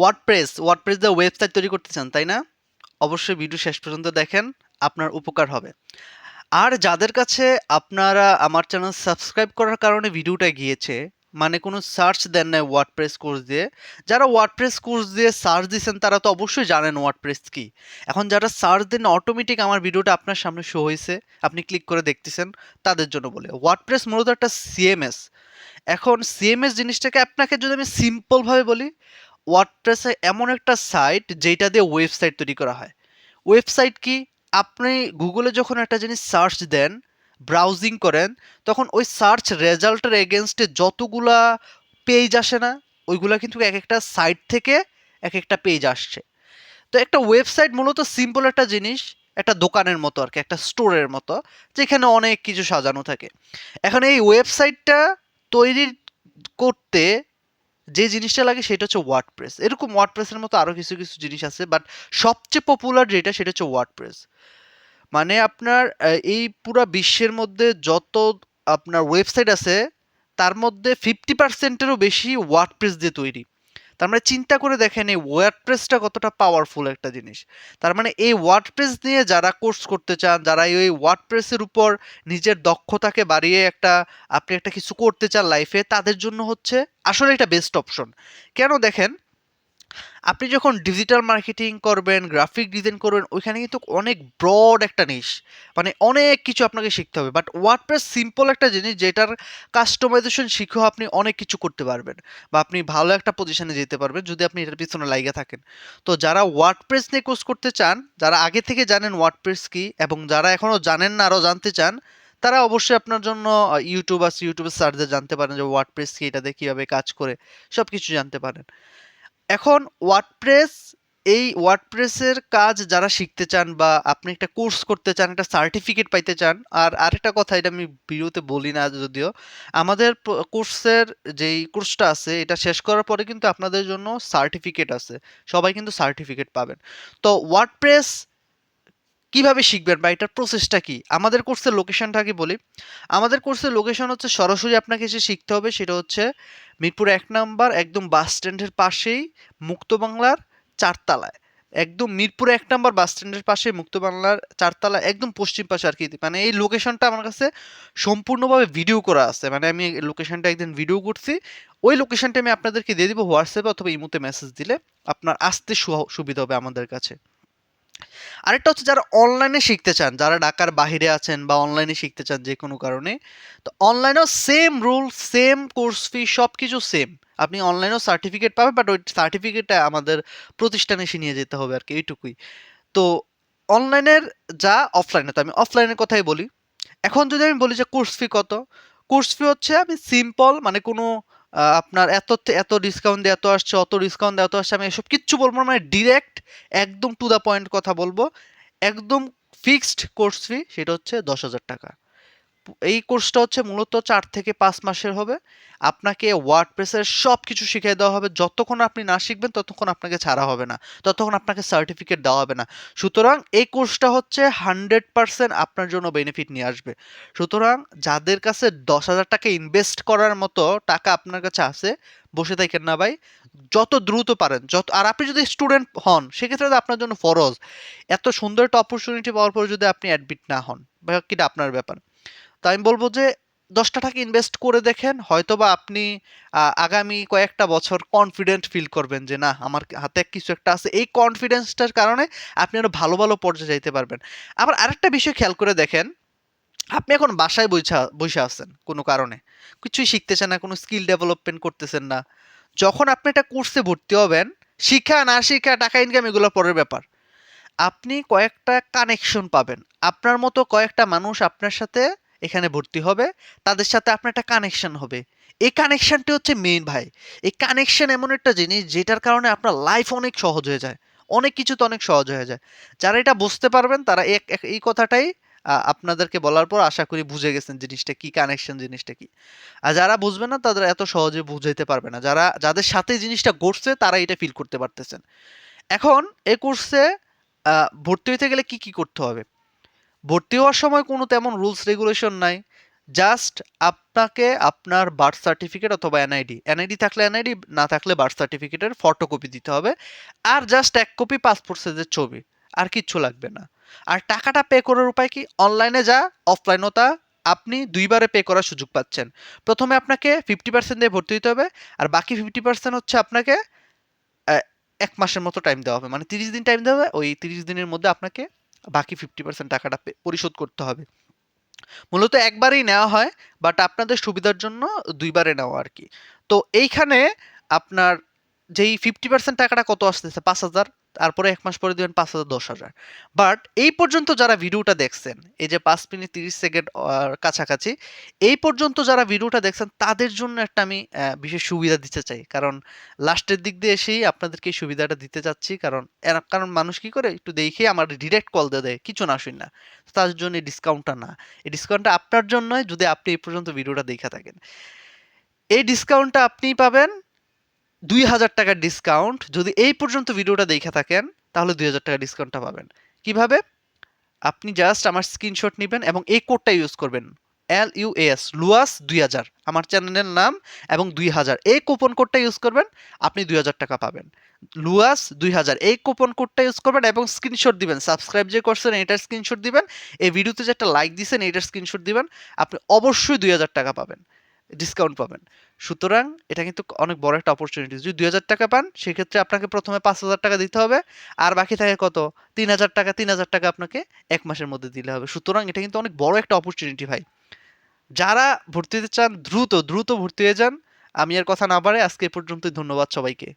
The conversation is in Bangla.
ওয়ার্ডপ্রেস ওয়ার্ডপ্রেস দিয়ে ওয়েবসাইট তৈরি করতে চান, তাই না? অবশ্যই ভিডিও শেষ পর্যন্ত দেখেন, আপনার উপকার হবে। আর যাদের কাছে আপনারা আমার চ্যানেল সাবস্ক্রাইব করার কারণে ভিডিওটা গিয়েছে মানে কোনো সার্চ দেন না ওয়ার্ডপ্রেস কোর্স দিয়ে, যারা ওয়ার্ডপ্রেস কোর্স দিয়ে সার্চ দিয়েছেন তারা তো অবশ্যই জানেন ওয়ার্ডপ্রেস কি। এখন যারা সার্চ দেন অটোমেটিক আমার ভিডিওটা আপনার সামনে শো হয়েছে, আপনি ক্লিক করে দেখতেছেন, তাদের জন্য বলে। ওয়ার্ডপ্রেস মূলত একটা সিএমএস এখন সিএমএস জিনিসটাকে আপনাকে যদি আমি সিম্পলভাবে বলি ওয়ার্ডপ্রেসে এমন একটা সাইট যেটা দিয়ে ওয়েবসাইট তৈরি করা হয়। ওয়েবসাইট কি? আপনি গুগলে যখন একটা জিনিস সার্চ দেন ব্রাউজিং করেন, তখন ওই সার্চ রেজাল্টের এগেনস্টে যতগুলা পেজ আসে না, ওইগুলা কিন্তু এক একটা সাইট থেকে এক একটা পেজ আসছে। তো একটা ওয়েবসাইট মূলত সিম্পল একটা জিনিস, একটা দোকানের মতো আর কি, একটা স্টোরের মতো, যেখানে অনেক কিছু সাজানো থাকে। এখন এই ওয়েবসাইটটা তৈরি করতে যে জিনিসটা লাগে সেটা হচ্ছে ওয়ার্ডপ্রেস এরকম ওয়ার্ডপ্রেসের মতো আরও কিছু কিছু জিনিস আছে বাট সবচেয়ে পপুলার যেটা সেটা হচ্ছে ওয়ার্ডপ্রেস মানে আপনার এই পুরা বিশ্বের মধ্যে যত আপনার ওয়েবসাইট আছে, তার মধ্যে ফিফটি পার্সেন্টেরও বেশি ওয়ার্ডপ্রেস দিয়ে তৈরি। তার মানে চিন্তা করে দেখেন এই ওয়ার্ডপ্রেসটা কতটা পাওয়ারফুল একটা জিনিস। তার মানে এই ওয়ার্ডপ্রেস নিয়ে যারা কোর্স করতে চান, যারা এই ওয়ার্ডপ্রেসের উপর নিজের দক্ষতাকে বাড়িয়ে একটা, আপনি একটা কিছু করতে চান লাইফে তাদের জন্য হচ্ছে আসলে এটা বেস্ট অপশন কেন দেখেন? আপনি যখন ডিজিটাল মার্কেটিং করবেন গ্রাফিক ডিজাইন করবেন, ওইখানে কিন্তু অনেক ব্রড একটা নিশ মানে অনেক কিছু আপনাকে শিখতে হবে। বাট ওয়ার্ডপ্রেস সিম্পল একটা জিনিস যেটার কাস্টমাইজেশন শিখেও আপনি অনেক কিছু করতে পারবেন বা আপনি ভালো একটা পজিশনে যেতে পারবেন যদি আপনি এটার পিছনে লাইগা থাকেন। তো যারা ওয়ার্ডপ্রেস নিয়ে কোর্স করতে চান, যারা আগে থেকে জানেন ওয়ার্ডপ্রেস কী এবং যারা এখনও জানেন না, আরও জানতে চান, তারা অবশ্যই আপনার জন্য ইউটিউব আছে ইউটিউবে সার্চে জানতে পারেন যে ওয়ার্ডপ্রেস কি এটাতে কীভাবে কাজ করে সব কিছু জানতে পারেন। এখন ওয়ার্ডপ্রেস এই ওয়ার্ডপ্রেসের কাজ যারা শিখতে চান বা আপনি একটা কোর্স করতে চান, একটা সার্টিফিকেট পাইতে চান, আর আরেকটা কথা এটা আমি ভিডিওতে বলি না যদিও, আমাদের কোর্সের যেই কোর্সটা আছে, এটা শেষ করার পরে কিন্তু আপনাদের জন্য সার্টিফিকেট আছে। সবাই কিন্তু সার্টিফিকেট পাবেন। তো ওয়ার্ডপ্রেস কীভাবে শিখবেন বা এটার প্রসেসটা কি? আমাদের কোর্সের লোকেশনটা কি বলি। আমাদের কোর্সের লোকেশন হচ্ছে সরাসরি আপনাকে এসে শিখতে হবে। সেটা হচ্ছে মিরপুর এক নাম্বার, একদম বাস স্ট্যান্ডের পাশেই মুক্ত বাংলার চারতলায়। একদম মিরপুর এক নাম্বার বাস স্ট্যান্ডের পাশে মুক্ত বাংলার চারতলা একদম পশ্চিম পাশে আর কি। মানে এই লোকেশনটা আমার কাছে সম্পূর্ণভাবে ভিডিও করা আছে। মানে আমি লোকেশনটা একদিন ভিডিও করছি। ওই লোকেশনটা আমি আপনাদেরকে দিয়ে দিব হোয়াটসঅ্যাপে অথবা ইমোতে মেসেজ দিলে আপনার আসতে সুবিধা হবে আমাদের কাছে। আরেকটা হচ্ছে যারা অনলাইনে শিখতে চান, যারা ঢাকার বাইরে আছেন বা অনলাইনে শিখতে চান যে কোনো কারণে, তো অনলাইনেও same rule same course fee সব কিছু সেম আপনি অনলাইনেও সার্টিফিকেট পাবেন বাট ওই সার্টিফিকেটটা আমাদের প্রতিষ্ঠানে এসে নিয়ে যেতে হবে আর কি এইটুকুই। তো অনলাইনের যা অফলাইনে তো আমি অফলাইনের কথাই বলি। এখন যদি আমি বলি যে কোর্স ফি কত কোর্স ফি হচ্ছে আমি সিম্পল মানে কোনো আপনার এত এত ডিসকাউন্ট দিয়ে এত আসছে, অত ডিসকাউন্ট দিয়ে এত আসছে, আমি এসব কিচ্ছু বলব না মানে ডিরেক্ট একদম টু দ্য পয়েন্ট কথা বলব। একদম ফিক্সড কোর্স ফি সেটা হচ্ছে দশ হাজার টাকা। এই কোর্সটা হচ্ছে মূলত চার থেকে পাঁচ মাসের হবে। আপনাকে ওয়ার্ড ওয়ার্ডপ্রেসের সব কিছু শিখিয়ে দেওয়া হবে। যতক্ষণ আপনি না শিখবেন, ততক্ষণ আপনাকে ছাড়া হবে না। ততক্ষণ আপনাকে সার্টিফিকেট দেওয়া হবে না। সুতরাং এই কোর্সটা হচ্ছে হান্ড্রেড পার্সেন্ট আপনার জন্য বেনিফিট নিয়ে আসবে। সুতরাং যাদের কাছে দশ হাজার টাকা ইনভেস্ট করার মতো টাকা আপনার কাছে আছে, বসে থাকেন না ভাই। যত দ্রুত পারেন, যত, আর আপনি যদি স্টুডেন্ট হন, সেক্ষেত্রে আপনার জন্য ফরজ। এত সুন্দর একটা অপরচুনিটি পাওয়ার পর যদি আপনি অ্যাডমিট না হন বা কিটা আপনার ব্যাপার? তো আমি বলব যে দশটা টাকা ইনভেস্ট করে দেখেন, হয়তোবা আপনি আগামী কয়েকটা বছর কনফিডেন্ট ফিল করবেন যে না, আমার হাতে কিছু একটা আছে। এই কনফিডেন্সটার কারণে আপনি আরও ভালো ভালো পর্যায়ে যাইতে পারবেন। আবার আরেকটা বিষয় খেয়াল করে দেখেন, আপনি এখন বাসায় বইসা বসে আছেন কোনো কারণে। কিছুই শিখতেছেন না, কোনো স্কিল ডেভেলপমেন্ট করতেছেন না। যখন আপনি একটা কোর্সে ভর্তি হবেন, শিক্ষা না শিক্ষা, টাকা ইনকাম এগুলো পরের ব্যাপার। আপনি কয়েকটা কানেকশন পাবেন। আপনার মতো কয়েকটা মানুষ আপনার সাথে এখানে ভর্তি হবে। তাদের সাথে আপনার একটা কানেকশন হবে। এই কানেকশনটি হচ্ছে মেইন ভাই। এই কানেকশন এমন একটা জিনিস যেটার কারণে আপনার লাইফ অনেক সহজ হয়ে যায়। অনেক কিছু তো অনেক সহজ হয়ে যায়। যারা এটা বুঝতে পারবেন, তারা এক- এই কথাটাই আপনাদেরকে বলার পর আশা করি বুঝে গেছেন জিনিসটা কি কানেকশন জিনিসটা কি। আর যারা বুঝবে না, তাদের এত সহজে বুঝাইতে পারবে না। যারা, যাদের সাথে জিনিসটা ঘটছে তারা এটা ফিল করতে পারতেছেন। এখন এ কোর্সে ভর্তি হইতে গেলে কি কি করতে হবে? ভর্তি হওয়ার সময় কোনো তেমন রুলস রেগুলেশন নাই। জাস্ট আপনাকে আপনার বার্থ সার্টিফিকেট অথবা এনআইডি এনআইডি থাকলে এনআইডি না থাকলে বার্থ সার্টিফিকেটের ফটোকপি দিতে হবে। আর জাস্ট এক কপি পাসপোর্ট সাইজের ছবি। আর কিচ্ছু লাগবে না। আর টাকাটা পে করার উপায় কি? অনলাইনে যা অফলাইনও তা। আপনি দুইবারে পে করার সুযোগ পাচ্ছেন। প্রথমে আপনাকে ফিফটি পার্সেন্ট দিয়ে ভর্তি হতে হবে। আর বাকি ফিফটি পার্সেন্ট হচ্ছে আপনাকে এক মাসের মতো টাইম দেওয়া হবে। মানে তিরিশ দিন টাইম দেওয়া হবে। ওই তিরিশ দিনের মধ্যে আপনাকে বাকি ফিফটি পার্সেন্ট টাকাটা পরিশোধ করতে হবে। মূলত একবারই নেওয়া হয় বাট আপনাদের সুবিধার জন্য দুইবারে নেওয়া আর কি। তো এইখানে আপনার যেই ফিফটি পার্সেন্ট টাকাটা কত আসতেছে? পাঁচ হাজার? তারপরে এক মাস পরে দিবেন পাঁচ হাজার, দশ হাজার। বাট এই পর্যন্ত যারা ভিডিওটা দেখছেন, এই যে পাঁচ মিনিট তিরিশ সেকেন্ড কাছাকাছি, এই পর্যন্ত যারা ভিডিওটা দেখছেন, তাদের জন্য একটা আমি বিশেষ সুবিধা দিতে চাই। কারণ লাস্টের দিক দিয়ে এসেই আপনাদেরকে এই সুবিধাটা দিতে চাচ্ছি। কারণ কারণ মানুষ কি করে? একটু দেখে আমার ডিরেক্ট কল দিয়ে দেয়, কিছু না শুন না। তার জন্য এই ডিসকাউন্টটা না। এই ডিসকাউন্টটা আপনার জন্যই যদি আপনি এই পর্যন্ত ভিডিওটা দেখে থাকেন। এই ডিসকাউন্টটা আপনি পাবেন। দুই হাজার টাকার ডিসকাউন্ট যদি এই পর্যন্ত ভিডিওটা দেখে থাকেন, তাহলে দুই হাজার টাকা ডিসকাউন্টটা পাবেন। কীভাবে? আপনি জাস্ট আমার স্ক্রিনশট নেবেন এবং এই কোডটা ইউজ করবেন। এল ইউ এস লুয়াস দুই হাজার। আমার চ্যানেলের নাম এবং দুই হাজার। এই কুপন কোডটা ইউজ করবেন, আপনি দুই হাজার টাকা পাবেন। লুয়াস দুই হাজার। এই কুপন কোডটা ইউজ করবেন এবং স্ক্রিনশট দিবেন। সাবস্ক্রাইব যে করছেন, এটার স্ক্রিনশট দিবেন। এই ভিডিওতে যে একটা লাইক দিয়েছেন এটার স্ক্রিনশট দিবেন। আপনি অবশ্যই দুই হাজার টাকা পাবেন। ডিসকাউন্ট পাবেন। সুতরাং এটা কিন্তু অনেক বড় একটা অপরচুনিটি যদি দুই হাজার টাকা পান, সেক্ষেত্রে আপনাকে প্রথমে পাঁচ হাজার টাকা দিতে হবে, আর বাকি থাকে কত? তিন হাজার টাকা, তিন হাজার টাকা আপনাকে এক মাসের মধ্যে দিলে হবে। সুতরাং এটা কিন্তু অনেক বড় একটা অপরচুনিটি ভাই। যারা ভর্তি হতে চান, দ্রুত দ্রুত ভর্তি হয়ে যান। আমি আর কথা না বাড়ে আজকে এ পর্যন্তই। ধন্যবাদ সবাইকে।